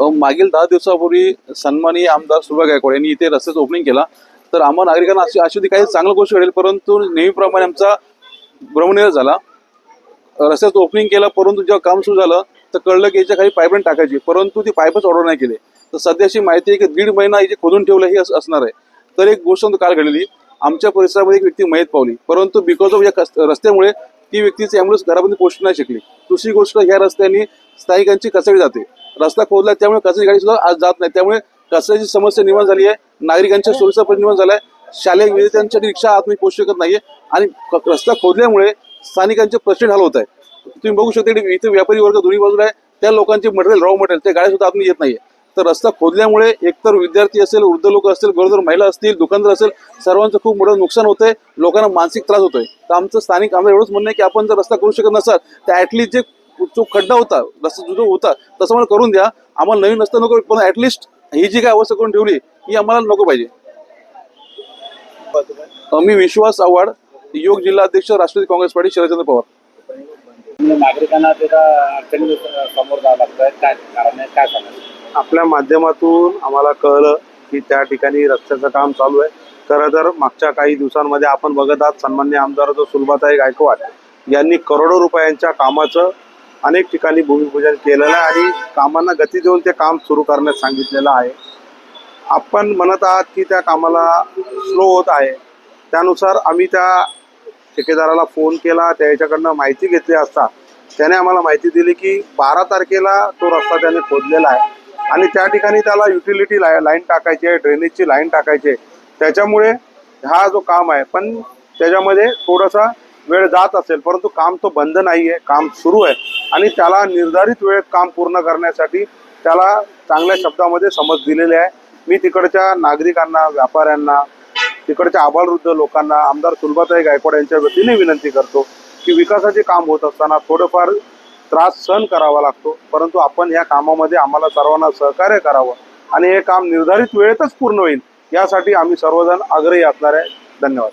मागील दहा दिवसापूर्वी सन्मानी आमदार सुभा गायकवाड यांनी इथे रस्त्याचं ओपनिंग केला. तर आम्हा नागरिकांना अशी अशी काही चांगलं गोष्ट घडेल परंतु नेहमीप्रमाणे आमचा भ्रमणीय झाला. रस्त्याचं ओपनिंग केलं परंतु जेव्हा काम सुरू झालं तर कळलं की याच्या काही पाईपलाईन टाकायची परंतु ती पाईपच ऑर्डर नाही केले. तर सध्याची माहिती आहे की दीड महिना इथे खोदून ठेवलं हे असणार आहे. तर एक गोष्ट काल घडलेली आमच्या परिसरामध्ये एक व्यक्ती मयत पावली परंतु बिकॉज ऑफ या रस्त्यामुळे ती व्यक्तीची ॲम्ब्युलन्स घरामध्ये पोहोचू नाही शकली. दुसरी गोष्ट ह्या रस्त्याने स्थायिकांची कचडी जाते. रस्ता खोदला त्यामुळे कचरी गाडी सुद्धा आज जात नाही. त्यामुळे कचऱ्याची समस्या निर्माण झाली आहे. नागरिकांच्या सोयीचा पण निर्माण झाला आहे शालेय विद्यार्थ्यांच्या रिक्षा आतमध्ये पोहोचू शकत नाहीये. आणि रस्ता खोदल्यामुळे स्थानिकांचे प्रश्न हाल होत आहे तुम्ही बघू शकता इथे इथे व्यापारी वर्ग दोन्ही बाजूला आहे. त्या लोकांचे मटेरियल रॉ मटेरियल त्या गाड्या सुद्धा आतमध्ये येत नाहीये. तर रस्ता खोदल्यामुळे एकतर विद्यार्थी असेल वृद्ध लोक असतील गरोदर महिला असतील दुकानदार असेल सर्वांचं खूप मोठं नुकसान होतंय. लोकांना मानसिक त्रास होतोय. तर आमचं स्थानिक आमचं एवढंच म्हणणं आहे की आपण जर रस्ता करू शकत नसाल तर ॲटलीस्ट जे जो खड्डा होता रस्ता जो होता तसं मला करून द्या. आम्हाला नवीन रस्ता नको पण ऍटलिस्ट ही जी काय अवस्था करून ठेवली ही आम्हाला नको पाहिजे. मी विश्वास आव्हाड योग जिल्हा अध्यक्ष राष्ट्रवादी काँग्रेस पार्टी शरदचंद्र पवार. नागरिकांना समोर जावं लागतं काय कारण आपल्या माध्यमातून आम्हाला कळलं की त्या ठिकाणी रस्त्याचं काम चालू आहे. खरं तर मागच्या काही दिवसांमध्ये आपण बघत आहात सन्मान्य आमदार जो सुलभाताई गायकवाड यांनी करोडो रुपयांच्या कामाचं अनेक ठिकाणी भूमिपूजन केलेलं आहे आणि कामांना गती देऊन ते काम सुरू करण्यास सांगितलेलं आहे. आपण म्हणत आहात की त्या कामाला स्लो होत आहे. त्यानुसार आम्ही त्या ठेकेदाराला फोन केला त्याच्याकडनं माहिती घेतली असता त्याने आम्हाला माहिती दिली की बारा तारखेला तो रस्ता त्याने खोदलेला आहे आणि त्या ठिकाणी त्याला युटिलिटी लाय लाईन टाकायची आहे ड्रेनेजची लाईन टाकायची आहे. त्याच्यामुळे हा जो काम आहे पण त्याच्यामध्ये थोडासा वेळ जात असेल परंतु काम तो बंद नाही आहे काम सुरू आहे. आणि त्याला निर्धारित वेळेत काम पूर्ण करण्यासाठी त्याला चांगल्या शब्दामध्ये समज दिलेले आहे. मी तिकडच्या नागरिकांना व्यापाऱ्यांना तिकडच्या आबालवृद्ध लोकांना आमदार सुलभाताई गायकवाड यांच्या वतीने विनंती करतो की विकासाचे काम होत असताना थोडंफार त्रास सहन करावा लागतो. परंतु आपण या कामामध्ये आम्हाला सर्वांना सहकार्य करावं आणि हे काम निर्धारित वेळेतच पूर्ण होईल यासाठी आम्ही सर्वजण आग्रही असणार आहे. धन्यवाद.